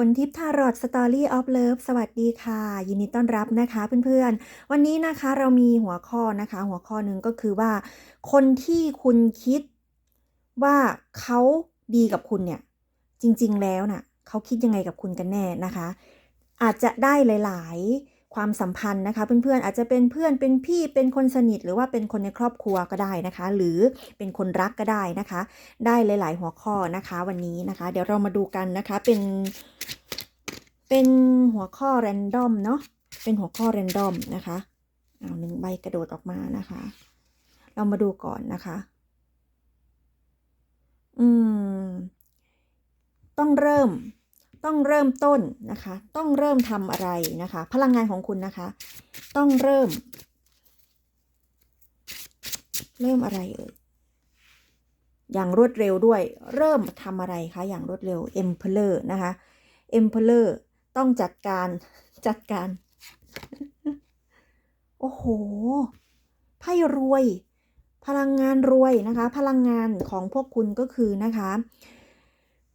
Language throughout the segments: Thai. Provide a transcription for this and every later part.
ฝนทิพย์ทารอดสตอรี่ออฟเลิฟสวัสดีค่ะ ยินดีต้อนรับนะคะเพื่อนๆ วันนี้นะคะเรามีหัวข้อนะคะ หัวข้อหนึ่งก็คือว่า คนที่คุณคิดว่าเขาดีกับคุณเนี่ย จริงๆแล้วน่ะเขาคิดยังไงกับคุณกันแน่นะคะ อาจจะได้หลาย ๆ ความสัมพันธ์นะคะ เพื่อนๆอาจจะเป็นเพื่อนเป็นพี่เป็นคนสนิท หรือว่าเป็นคนในครอบครัวก็ได้นะคะ หรือเป็นคนรักก็ได้นะคะ ได้หลาย ๆ หัวข้อนะคะ วันนี้นะคะ เดี๋ยวเรามาดูกันนะคะเป็นเป็นหัวข้อ r รนดอมเนาะเป็นหัวข้อ r รนดอมนะคะเอาหนึ่งใบกระโดดออกมานะคะ เรามาดูก่อนนะคะ อืม ต้องเริ่ม ต้องเริ่มต้นนะคะ ต้องเริ่มทำอะไรนะคะ พลังงานของคุณนะคะ ต้องเริ่ม เริ่มอะไรเอ่ยอย่างรวดเร็วด้วย เริ่มทำอะไรคะ อย่างรวดเร็ว Emperor นะคะ Emperor ต้องจัดการจัดการ โอ้โห ไพ่รวย พลังงานรวยนะคะ พลังงานของพวกคุณก็คือนะคะ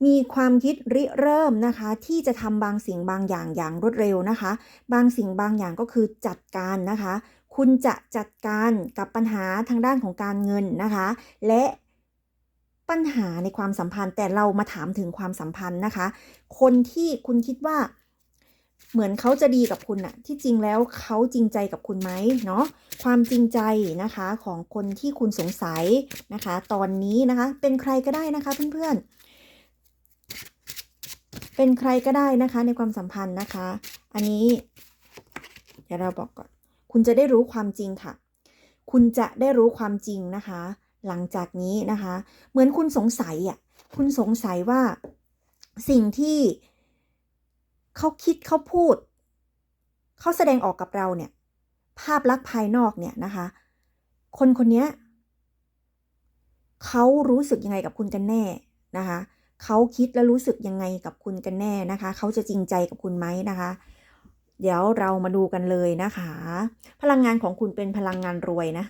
มีความคิดริเริ่มนะคะ ที่จะทำบางสิ่งบางอย่างอย่างรวดเร็วนะคะ บางสิ่งบางอย่างก็คือจัดการนะคะ คุณจะจัดการกับปัญหาทางด้านของการเงินนะคะ และปัญหาในความสัมพันธ์ แต่เรามาถามถึงความสัมพันธ์นะคะ คนที่คุณคิดว่าเหมือนเขาจะดีกับคุณอะที่จริงแล้วเขาจริงใจกับคุณไหมเนาะความจริงใจนะคะของคนที่คุณสงสัยนะคะ ตอนนี้นะคะเป็นใครก็ได้นะคะเพื่อนๆ เป็นใครก็ได้นะคะในความสัมพันธ์นะคะ อันนี้ เดี๋ยวเราบอกก่อน คุณจะได้รู้ความจริงค่ะ คุณจะได้รู้ความจริงนะคะ หลังจากนี้นะคะ เหมือนคุณสงสัยอะคุณสงสัยว่าสิ่งที่เขาคิดเขาพูด เขาแสดงออกกับเราเนี่ย ภาพลักษณ์ภายนอกเนี่ยนะคะ คนคนนี้เขารู้สึกยังไงกับคุณกันแน่นะคะ เขาคิดและรู้สึกยังไงกับคุณกันแน่นะคะ เขาจะจริงใจกับคุณไหมนะคะ เดี๋ยวเรามาดูกันเลยนะคะ พลังงานของคุณเป็นพลังงานรวยนะ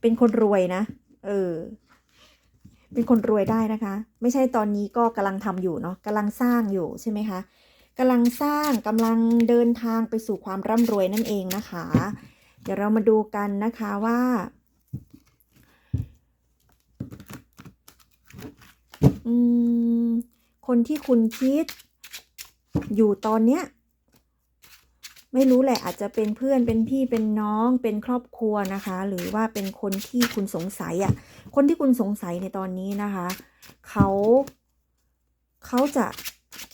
เป็นคนรวยนะ เออ เป็นคนรวยได้นะคะ ไม่ใช่ตอนนี้ก็กำลังทำอยู่เนาะกำลังสร้างอยู่ใช่ไหมคะกำลังสร้างกำลังเดินทางไปสู่ความร่ำรวยนั่นเองนะคะ เดี๋ยวเรามาดูกันนะคะว่า อืม คนที่คุณคิด อยู่ตอนเนี้ย ไม่รู้แหละอาจจะเป็นเพื่อนเป็นพี่เป็นน้องเป็นครอบครัวนะคะ หรือว่าเป็นคนที่คุณสงสัยอะ่ะ คนที่คุณสงสัยในตอนนี้นะคะ เขาเขาจะ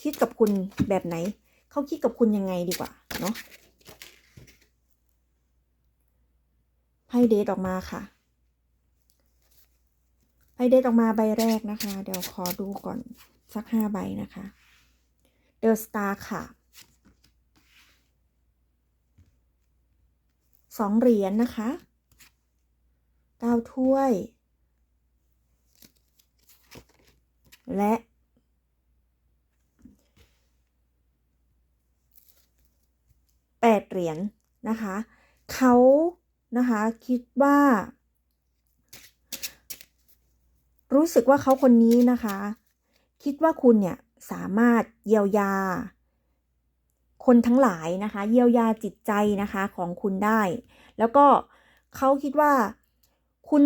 คิดกับคุณแบบไหน เขาคิดกับคุณยังไงดีกว่าเนาะไพ่เดทออกมาค่ะ ไพ่เดทออกมาใบแรกนะคะ เดี๋ยวขอดูก่อนสักห้าใบนะคะเดอะสตาร์ค่ะสองเหรียญนนะคะเก้าถ้วย และแปดเหรียญนะคะ เขานะคะคิดว่า รู้สึกว่าเขาคนนี้นะคะ คิดว่าคุณเนี่ยสามารถเยียวยา คนทั้งหลายนะคะ เยียวยาจิตใจนะคะของคุณได้ แล้วก็เขาคิดว่าคุณ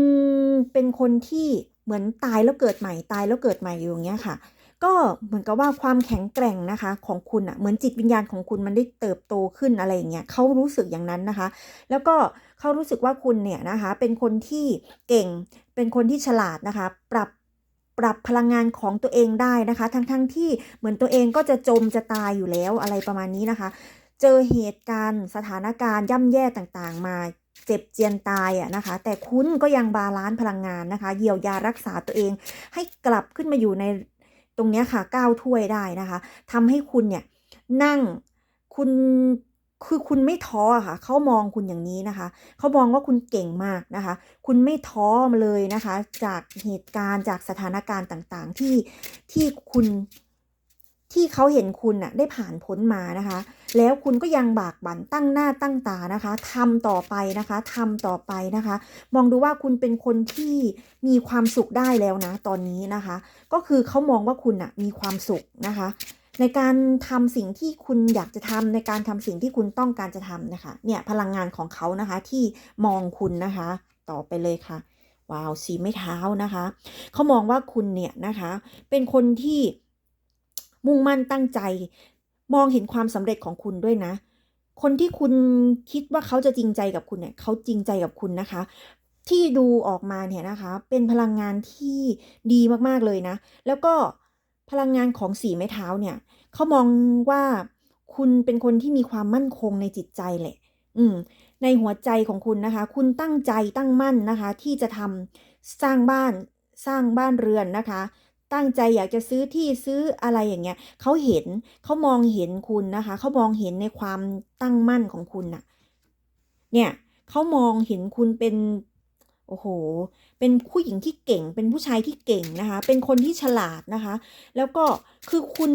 เป็นคนที่เหมือนตายแล้วเกิดใหม่ตายแล้วเกิดใหม่อยู่อย่างเงี้ยค่ะ ก็เหมือนกับว่าความแข็งแกร่งนะคะของคุณอะ่ะเหมือนจิตวิญญาณของคุณมันได้เติบโตขึ้นอะไรอย่างเงี้ยเขารู้สึกอย่างนั้นนะคะ แล้วก็เขารู้สึกว่าคุณเนี่ยนะคะ เป็นคนที่เก่ง เป็นคนที่ฉลาดนะคะ ปรับปรับพลังงานของตัวเองได้นะคะ ทั้งๆทที่เหมือนตัวเองก็จะจมจะตายอยู่แล้วอะไรประมาณนี้นะคะ เจอเหตุการณ์สถานการณ์ย่ำแย่ต่างๆ มาเจ็บเจียนตายอะนะคะ แต่คุณก็ยังบาลานซ์พลังงานนะคะ เยียวยารักษาตัวเอง ให้กลับขึ้นมาอยู่ใน ตรงนี้ค่ะก้าถ้วยได้นะคะทำให้คุณเนี่ยนั่งคุณคือคุณไม่ท้อค่ะ เขามองคุณอย่างนี้นะคะ เขามองว่าคุณเก่งมากนะคะ คุณไม่ท้อเลยนะคะ จากเหตุการณ์จากสถานการณ์ต่างๆ ที่ที่คุณ ที่เขาเห็นคุณน่ะได้ผ่านพ้นมานะคะ แล้วคุณก็ยังบากบั่นตั้งหน้าตั้งตานะคะทำต่อไปนะคะทำต่อไปนะคะ มองดูว่าคุณเป็นคนที่มีความสุขได้แล้วนะ ตอนนี้นะคะ ก็คือเขามองว่าคุณน่ะมีความสุขนะคะ ในการทำสิ่งที่คุณอยากจะทำในการทำสิ่งที่คุณต้องการจะทำนะคะ เนี่ยพลังงานของเขานะคะที่มองคุณนะคะ ต่อไปเลยค่ะว้าวสีไม่เท้านะคะเขามองว่าคุณเนี่ยนะคะ เป็นคนที่ มุ่งมั่นตั้งใจ มองเห็นความสำเร็จของคุณด้วยนะ คนที่คุณคิดว่าเขาจะจริงใจกับคุณเนี่ยเขาจริงใจกับคุณนะคะ ที่ดูออกมาเนี่ยนะคะ เป็นพลังงานที่ดีมากๆเลยนะ แล้วก็พลังงานของสีไม้เท้าเนี่ยเขามองว่าคุณเป็นคนที่มีความมั่นคงในจิตใจแหละ อืม ในหัวใจของคุณนะคะ คุณตั้งใจตั้งมั่นนะคะ ที่จะทำสร้างบ้านสร้างบ้านเรือนนะคะ ตั้งใจอยากจะซื้อที่ซื้ออะไรอย่างเงี้ยเขาเห็นเขามองเห็นคุณนะคะเขามองเห็นในความตั้งมั่นของคุณน่ะเนี่ยเขามองเห็นคุณเป็นโอ้โห เป็นผู้หญิงที่เก่ง เป็นผู้ชายที่เก่งนะคะ เป็นคนที่ฉลาดนะคะ แล้วก็คือคุณ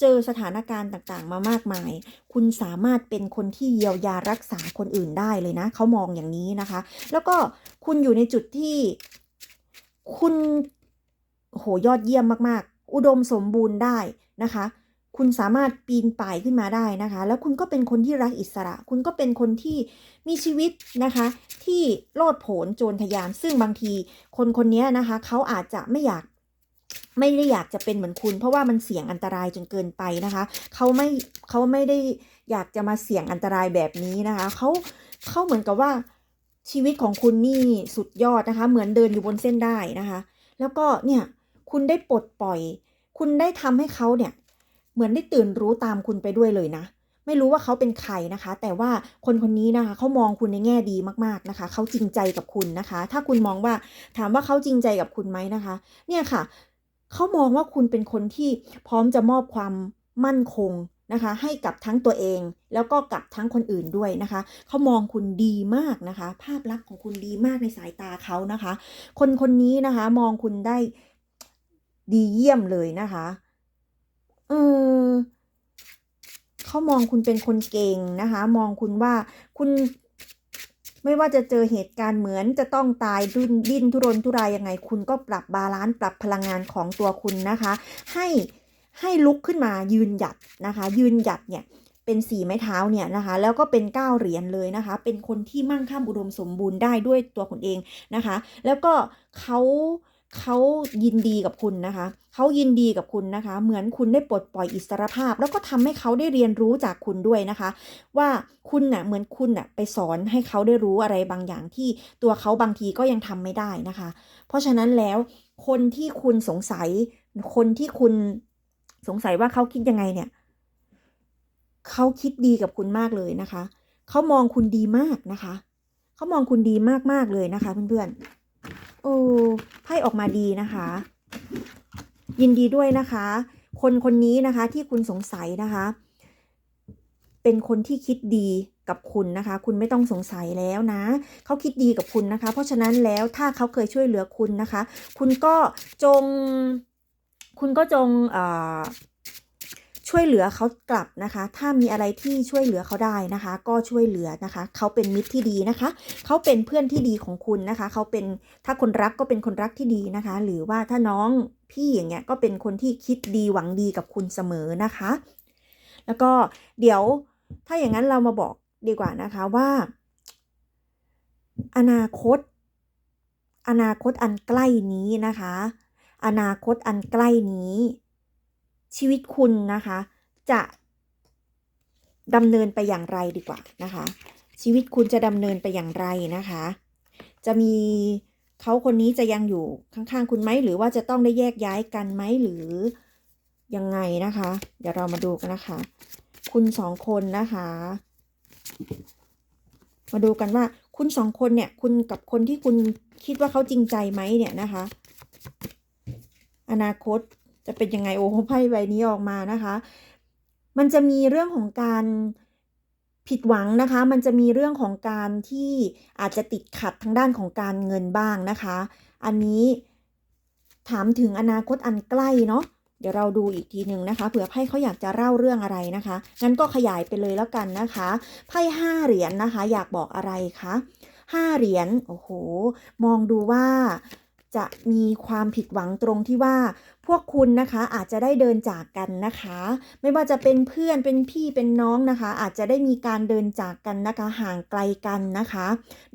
เจอสถานการณ์ต่างๆ มามากมาย คุณสามารถเป็นคนที่เยียวยารักษาคนอื่นได้เลยนะ เขามองอย่างนี้นะคะ แล้วก็คุณอยู่ในจุดที่ คุณ โหยอดเยี่ยมมากๆ อุดมสมบูรณ์ได้นะคะ คุณสามารถปีนป่ายขึ้นมาได้นะคะ แล้วคุณก็เป็นคนที่รักอิสระ คุณก็เป็นคนที่มีชีวิตนะคะ ที่โลดโผนโจรทะยาน ซึ่งบางทีคนคนนี้นะคะเขาอาจจะไม่อยากไม่ได้อยากจะเป็นเหมือนคุณ เพราะว่ามันเสี่ยงอันตรายจนเกินไปนะคะ เขาไม่เขาไม่ได้อยากจะมาเสี่ยงอันตรายแบบนี้นะคะเขาเขาเหมือนกับว่าชีวิตของคุณนี่สุดยอดนะคะ เหมือนเดินอยู่บนเส้นได้นะคะ แล้วก็เนี่ย คุณได้ปลดปล่อย คุณได้ทำให้เขาเนี่ย เหมือนได้ตื่นรู้ตามคุณไปด้วยเลยนะ ไม่รู้ว่าเขาเป็นใครนะคะ แต่ว่าคนคนนี้นะคะเขามองคุณในแง่ดีมากๆนะคะ เขาจริงใจกับคุณนะคะ ถ้าคุณมองว่าถามว่าเขาจริงใจกับคุณไหมนะคะ เนี่ยค่ะ เขามองว่าคุณเป็นคนที่พร้อมจะมอบความมั่นคงนะคะให้กับทั้งตัวเองแล้วก็กับทั้งคนอื่นด้วยนะคะเขามองคุณดีมากนะคะ ภาพลักษณ์ของคุณดีมากในสายตาเขานะคะ คนคนนี้นะคะมองคุณได้ ดีเยี่ยมเลยนะคะเออเขามองคุณเป็นคนเก่งนะคะ มองคุณว่าคุณไม่ว่าจะเจอเหตุการณ์เหมือนจะต้องตายดุนดิ้นทุรนทุรายยังไง คุณก็ปรับบาลานซ์ปรับพลังงานของตัวคุณนะคะ ให้ให้ลุกขึ้นมายืนหยัดนะคะ ยืนหยัดเนี่ยเป็นสี่ไม้เท้าเนี่ยนะคะ แล้วก็เป็นเก้าเหรียญเลยนะคะ เป็นคนที่มั่งคั่งอุดมสมบูรณ์ได้ด้วยตัวคุณเองนะคะ แล้วก็เขา เขายินดีกับคุณนะคะ เขายินดีกับคุณนะคะ เหมือนคุณได้ปลดปล่อยอิสรภาพ แล้วก็ทำให้เขาได้เรียนรู้จากคุณด้วยนะคะ ว่าคุณน่ะเหมือนคุณน่ะไปสอนให้เขาได้รู้อะไรบางอย่างที่ตัวเขาบางทีก็ยังทำไม่ได้นะคะ เพราะฉะนั้นแล้วคนที่คุณสงสัย คนที่คุณสงสัยว่าเขาคิดยังไงเนี่ย เขาคิดดีกับคุณมากเลยนะคะ เขามองคุณดีมากนะคะ เขามองคุณดีมากๆเลยนะคะเพื่อนๆ โอ้ไพ่ออกมาดีนะคะ ยินดีด้วยนะคะ คนคนนี้นะคะที่คุณสงสัยนะคะ เป็นคนที่คิดดีกับคุณนะคะ คุณไม่ต้องสงสัยแล้วนะ เขาคิดดีกับคุณนะคะ เพราะฉะนั้นแล้วถ้าเขาเคยช่วยเหลือคุณนะคะ คุณก็จง คุณก็จงเอ่อ ช่วยเหลือเขากลับนะคะ ถ้ามีอะไรที่ช่วยเหลือเขาได้นะคะ ก็ช่วยเหลือนะคะ เขาเป็นมิตรที่ดีนะคะ เขาเป็นเพื่อนที่ดีของคุณนะคะ เขาเป็นถ้าคนรักก็เป็นคนรักที่ดีนะคะ หรือว่าถ้าน้องพี่อย่างเงี้ยก็เป็นคนที่คิดดีหวังดีกับคุณเสมอนะคะ แล้วก็เดี๋ยวถ้าอย่างนั้นเรามาบอกดีกว่านะคะว่า อนาคต อนาคตอันใกล้นี้นะคะ อนาคตอันใกล้นี้ ชีวิตคุณนะคะ จะดำเนินไปอย่างไรดีกว่านะคะ ชีวิตคุณจะดำเนินไปอย่างไรนะคะ จะมีเขาคนนี้จะยังอยู่ข้างๆ คุณไหมหรือว่าจะต้องได้แยกย้ายกันไหมหรือยังไงนะคะ เดี๋ยวเรามาดูกันนะคะ คุณสองคนนะคะ มาดูกันว่าคุณสองคนเนี่ย คุณกับคนที่คุณคิดว่าเขาจริงใจไหมเนี่ยนะคะ อนาคต จะเป็นยังไงโอ้โหไพ่ใบนี้ออกมานะคะ มันจะมีเรื่องของการผิดหวังนะคะ มันจะมีเรื่องของการที่อาจจะติดขัดทางด้านของการเงินบ้างนะคะ อันนี้ถามถึงอนาคตอันใกล้เนาะเดี๋ยวเราดูอีกทีหนึ่งนะคะเผื่อไพ่เขาอยากจะเล่าเรื่องอะไรนะคะงั้นก็ขยายไปเลยแล้วกันนะคะไพ่ห้าเหรียญนนะคะ อยากบอกอะไรคะห้าเหรียญโอ้โห มองดูว่าจะมีความผิดหวังตรงที่ว่า พวกคุณนะคะอาจจะได้เดินจากกันนะคะ ไม่ว่าจะเป็นเพื่อนเป็นพี่เป็นน้องนะคะ อาจจะได้มีการเดินจากกันนะคะ ห่างไกลกันนะคะ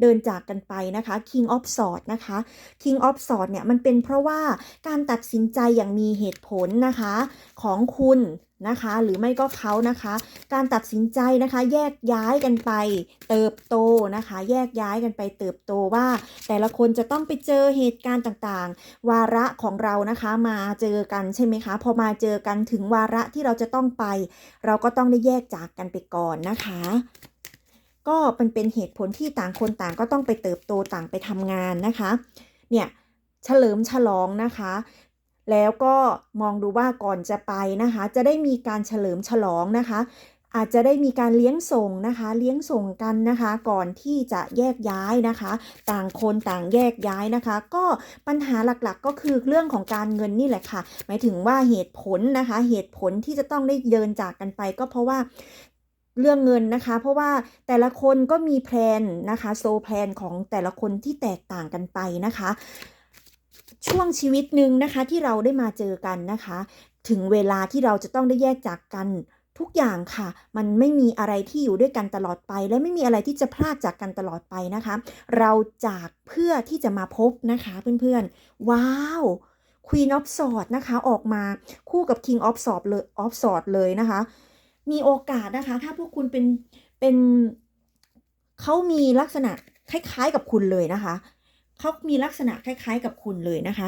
เดินจากกันไปนะคะ King of Swords นะคะ King of Swords เนี่ยมันเป็นเพราะว่าการตัดสินใจอย่างมีเหตุผลนะคะของคุณนะคะหรือไม่ก็เขานะคะ การตัดสินใจนะคะแยกย้ายกันไปเติบโตนะคะ แยกย้ายกันไปเติบโตว่า แต่ละคนจะต้องไปเจอเหตุการณ์ต่างๆ วาระของเรานะคะมาเจอกันใช่ไหมคะ พอมาเจอกันถึงวาระที่เราจะต้องไป เราก็ต้องได้แยกจากกันไปก่อนนะคะ ก็เป็นเป็นเหตุผลที่ต่างคนต่างก็ต้องไปเติบโตต่างไปทำงานนะคะ เนี่ยเฉลิมฉลองนะคะ แล้วก็มองดูว่าก่อนจะไปนะคะ จะได้มีการเฉลิมฉลองนะคะ อาจจะได้มีการเลี้ยงส่งนะคะ เลี้ยงส่งกันนะคะ ก่อนที่จะแยกย้ายนะคะ ต่างคนต่างแยกย้ายนะคะ ก็ปัญหาหลักๆ ก็คือเรื่องของการเงินนี่แหละค่ะ หมายถึงว่าเหตุผลนะคะ เหตุผลที่จะต้องได้เดินจากกันไปก็เพราะว่าเรื่องเงินนะคะ เพราะว่าแต่ละคนก็มีแพลนนะคะโซแพลนของแต่ละคนที่แตกต่างกันไปนะคะ ช่วงชีวิตหนึ่งนะคะที่เราได้มาเจอกันนะคะ ถึงเวลาที่เราจะต้องได้แยกจากกัน ทุกอย่างค่ะ มันไม่มีอะไรที่อยู่ด้วยกันตลอดไป และไม่มีอะไรที่จะพลากจากกันตลอดไปนะคะ เราจากเพื่อที่จะมาพบนะคะเพื่อนๆ ว้าว Queen of Swords นะคะออกมาคู่กับ King of Swords เลย of Swords เลยนะคะ มีโอกาสนะคะ ถ้าพวกคุณเป็นเป็นเขามีลักษณะคล้ายๆกับคุณเลยนะคะเขามีลักษณะคล้ายๆกับคุณเลยนะคะ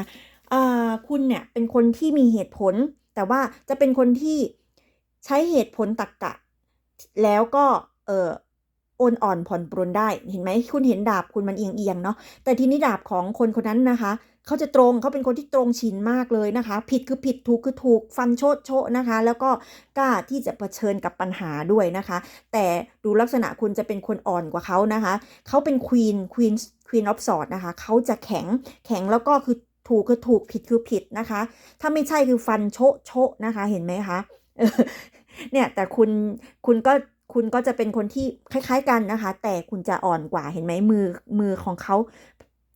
คุณเนี่ยเป็นคนที่มีเหตุผล แต่ว่าจะเป็นคนที่ ใช้เหตุผลตรรกกะ แล้วก็เออโอนอ่อนผ่อนปรนได้เห็นไหมคุณเห็นดาบคุณมันเอียงเอียงเนาะแต่ทีนี้ดาบของคนคนนั้นนะคะเขาจะตรงเขาเป็นคนที่ตรงชินมากเลยนะคะ ผิดคือผิดถูกคือถูกฟันโชดโชะนะคะ แล้วก็กล้าที่จะเผชิญกับปัญหาด้วยนะคะ แต่ดูลักษณะคุณจะเป็นคนอ่อนกว่าเขานะคะเขาเป็นควีนควีนควีนออฟสอดนะคะเขาจะแข็งแข็งแล้วก็คือถูกคือถูกผิดคือผิดนะคะ ถ้าไม่ใช่คือฟันโชะโชะนะคะเห็นไหมคะ เนี่ยแต่คุณคุณก็คุณก็จะเป็นคนที่คล้าย ๆ กันนะคะ แต่คุณจะอ่อนกว่าเห็นไหมมือมือของเขา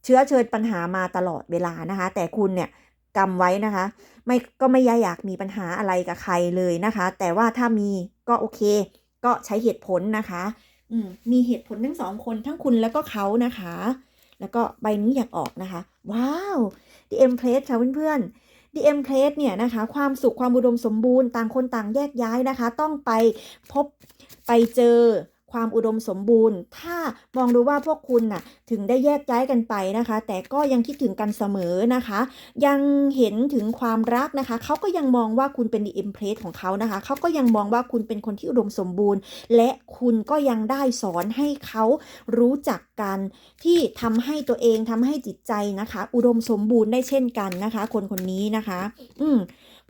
เชื้อเชิญปัญหามาตลอดเวลานะคะ แต่คุณเนี่ยกำไว้นะคะ ไม่ก็ไม่อยากมีปัญหาอะไรกับใครเลยนะคะ แต่ว่าถ้ามีก็โอเค ก็ใช้เหตุผลนะคะอืมมีเหตุผลทั้งสองคนทั้งคุณแล้วก็เขานะคะ แล้วก็ใบนี้อยากออกนะคะ ว้าว The Empress ค่ะเพื่อนๆ The Empress เนี่ยนะคะความสุขความอุดมสมบูรณ์ต่างคนต่างแยกย้ายนะคะ ต้องไปพบไปเจอ ความอุดมสมบูรณ์ ถ้ามองดูว่าพวกคุณน่ะถึงได้แยกย้ายกันไปนะคะ แต่ก็ยังคิดถึงกันเสมอนะคะ ยังเห็นถึงความรักนะคะ เขาก็ยังมองว่าคุณเป็น The Empress ของเขานะคะ เขาก็ยังมองว่าคุณเป็นคนที่อุดมสมบูรณ์ และคุณก็ยังได้สอนให้เขารู้จักกันที่ทำให้ตัวเองทำให้จิตใจนะคะ อุดมสมบูรณ์ได้เช่นกันนะคะ คนคนนี้นะคะ อืม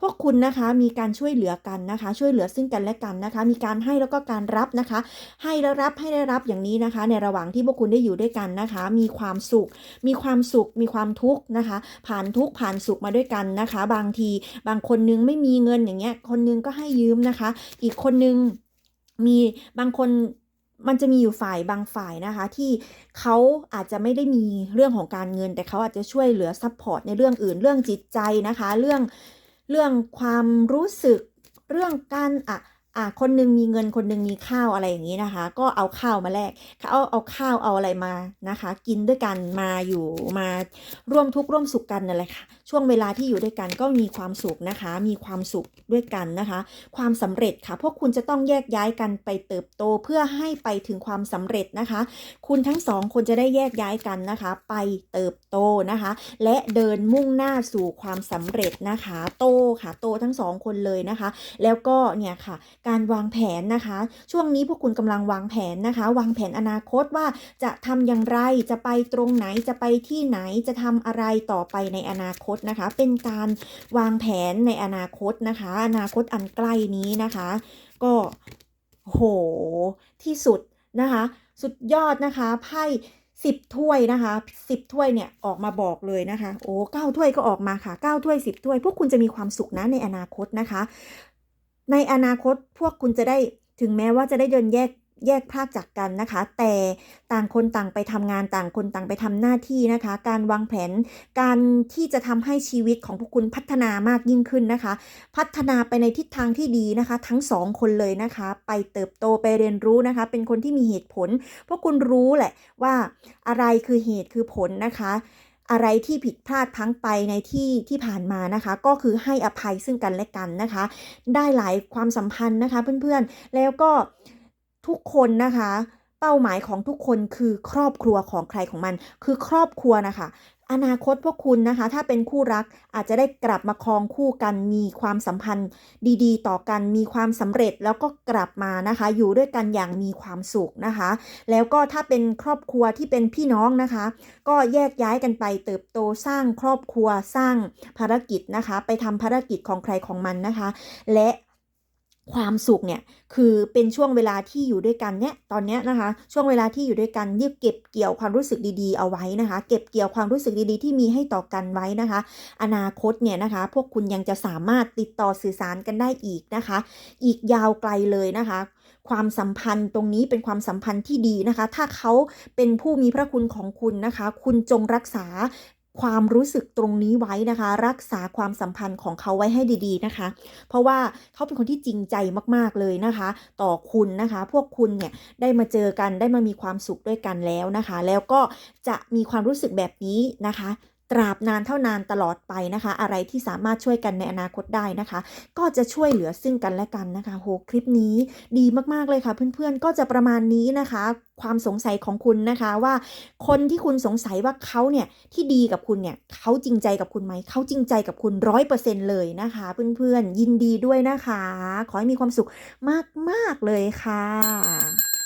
พวกคุณนะคะมีการช่วยเหลือกันนะคะ ช่วยเหลือซึ่งกันและกันนะคะ มีการให้แล้วก็การรับนะคะ ให้แล้วรับให้ได้รับอย่างนี้นะคะ ในระหว่างที่พวกคุณได้อยู่ด้วยกันนะคะ มีความสุข มีความสุข มีความทุกข์นะคะ ผ่านทุกข์ผ่านสุขมาด้วยกันนะคะ บางทีบางคนนึงไม่มีเงินอย่างเงี้ยคนนึงก็ให้ยืมนะคะ อีกคนนึงมีบางคนมันจะมีอยู่ฝ่ายบางฝ่ายนะคะ ที่เขาอาจจะไม่ได้มีเรื่องของการเงิน แต่เขาอาจจะช่วยเหลือซัพพอร์ตในเรื่องอื่น เรื่องจิตใจนะคะ เรื่อง เรื่องความรู้สึกเรื่องการอะอะคนหนึงมีเงินคนหนึงมีข้าวอะไรอย่างนี้นะคะ ก็เอาข้าวมาแลกเอาเอาข้าวเอาอะไรมานะคะ กินด้วยกันมาอยู่มาร่วมทุกข์ร่วมสุขกันนั่นแหละค่ะ ช่วงเวลาที่อยู่ด้วยกันก็มีความสุขนะคะ มีความสุขด้วยกันนะคะ ความสำเร็จค่ะ พวกคุณจะต้องแยกย้ายกันไปเติบโตเพื่อให้ไปถึงความสำเร็จนะคะ คุณทั้งสองคนจะได้แยกย้ายกันนะคะ ไปเติบโตนะคะ และเดินมุ่งหน้าสู่ความสำเร็จนะคะ โตค่ะ โตทั้งสองคนเลยนะคะ แล้วก็เนี่ยค่ะ การวางแผนนะคะ ช่วงนี้พวกคุณกำลังวางแผนนะคะ วางแผนอนาคตว่าจะทำอย่างไร จะไปตรงไหน จะไปที่ไหน จะทำอะไรต่อไปในอนาคตนะคะ เป็นการวางแผนในอนาคตนะคะ อนาคตอันใกล้นี้นะคะ ก็โหที่สุดนะคะ สุดยอดนะคะไพ่สิบถ้วยนะคะสิบถ้วยเนี่ยออกมาบอกเลยนะคะ โอ้เก้าถ้วยก็ออกมาค่ะเก้าถ้วยสิบถ้วย พวกคุณจะมีความสุขนะในอนาคตนะคะ ในอนาคตพวกคุณจะได้ถึงแม้ว่าจะได้เดินแยก แยกพรากจากกันนะคะ แต่ต่างคนต่างไปทำงานต่างคนต่างไปทำหน้าที่นะคะ การวางแผนการที่จะทำให้ชีวิตของพวกคุณพัฒนามากยิ่งขึ้นนะคะ พัฒนาไปในทิศทางที่ดีนะคะ ทั้งสองคนเลยนะคะ ไปเติบโตไปเรียนรู้นะคะ เป็นคนที่มีเหตุผลพราะคุณรู้แหละว่าอะไรคือเหตุคือผลนะคะอะไรที่ผิดพลาดพลั้งไปในที่ที่ผ่านมานะคะ ก็คือให้อภัยซึ่งกันและกันนะคะ ได้หลายความสัมพันธ์นะคะเพื่อนๆ แล้วก็ ทุกคนนะคะ เป้าหมายของทุกคนคือครอบครัวของใครของมัน คือครอบครัวนะคะ อนาคตพวกคุณนะคะ ถ้าเป็นคู่รักอาจจะได้กลับมาครองคู่กันมีความสัมพันธ์ดีๆ ต่อกันมีความสำเร็จแล้วก็กลับมานะคะ อยู่ด้วยกันอย่างมีความสุขนะคะ แล้วก็ถ้าเป็นครอบครัวที่เป็นพี่น้องนะคะ ก็แยกย้ายกันไปเติบโตสร้างครอบครัวสร้างภารกิจนะคะ ไปทำภารกิจของใครของมันนะคะ และ ความสุขเนี่ยคือเป็นช่วงเวลาที่อยู่ด้วยกันเนี่ยตอนนี้นะคะ ช่วงเวลาที่อยู่ด้วยกันเรียกเก็บเกี่ยวความรู้สึกดีๆเอาไว้นะคะ เก็บเกี่ยวความรู้สึกดีๆ ที่มีให้ต่อกันไว้นะคะ อนาคตเนี่ยนะคะ พวกคุณยังจะสามารถติดต่อสื่อสารกันได้อีกนะคะ อีกยาวไกลเลยนะคะ ความสัมพันธ์ตรงนี้เป็นความสัมพันธ์ที่ดีนะคะ ถ้าเขาเป็นผู้มีพระคุณของคุณนะคะ คุณจงรักษา ความรู้สึกตรงนี้ไว้นะคะ รักษาความสัมพันธ์ของเขาไว้ให้ดีๆนะคะ เพราะว่าเขาเป็นคนที่จริงใจมากๆเลยนะคะ ต่อคุณนะคะ พวกคุณเนี่ยได้มาเจอกันได้มามีความสุขด้วยกันแล้วนะคะ แล้วก็จะมีความรู้สึกแบบนี้นะคะ ตราบนานเท่านานตลอดไปนะคะ อะไรที่สามารถช่วยกันในอนาคตได้นะคะ ก็จะช่วยเหลือซึ่งกันและกันนะคะโหคลิปนี้ดีมากๆเลยค่ะ เพื่อนๆก็จะประมาณนี้นะคะ ความสงสัยของคุณนะคะว่า คนที่คุณสงสัยว่าเขาเนี่ยที่ดีกับคุณเนี่ยเขาจริงใจกับคุณไหมเขาจริงใจกับคุณร้อยเปอร์เซ็นเลยนะคะ เพื่อนๆยินดีด้วยนะคะ ขอให้มีความสุขมากๆเลยค่ะ